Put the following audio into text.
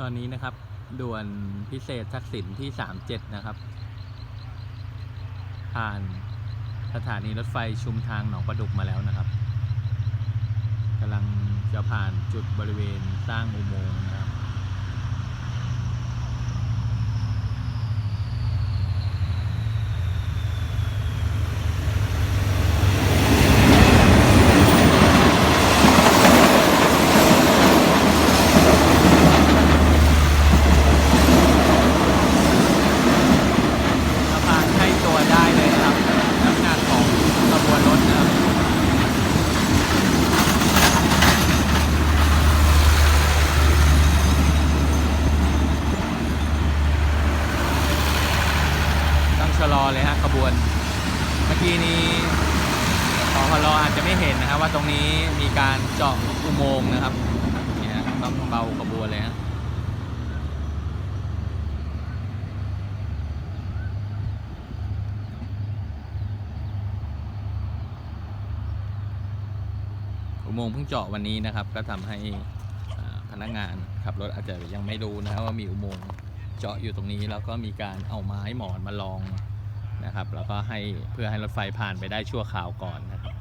ตอนนี้นะครับ ด่วนพิเศษทักษิณที่ 37 นะครับ ผ่านสถานีรถไฟชุมทางหนองประดุกมาแล้วนะครับกำลังจะผ่านจุดบริเวณสร้างอุโมงค์นะครับ สะพานให้ตัวได้เลยนะครับน้ำหนักของขบวนรถนะครับ ต้อง ชะลอเลยฮะขบวน เมื่อกี้นี้ขอพลอาจจะไม่เห็นนะครับว่าตรงนี้มีการเจาะอุโมงค์นะครับเนี่ยฮะต้องเบาขบวนเลยฮะอุโมงค์เพิ่งเจาะวันนี้นะครับ ก็ทำให้พนักงานขับรถอาจจะยังไม่รู้นะว่ามีอุโมงค์เจาะอยู่ตรงนี้แล้วก็มีการเอาไม้หมอนมาลอง นะครับ แล้วก็ให้เพื่อให้รถไฟผ่านไปได้ชั่วคราวก่อนนะครับ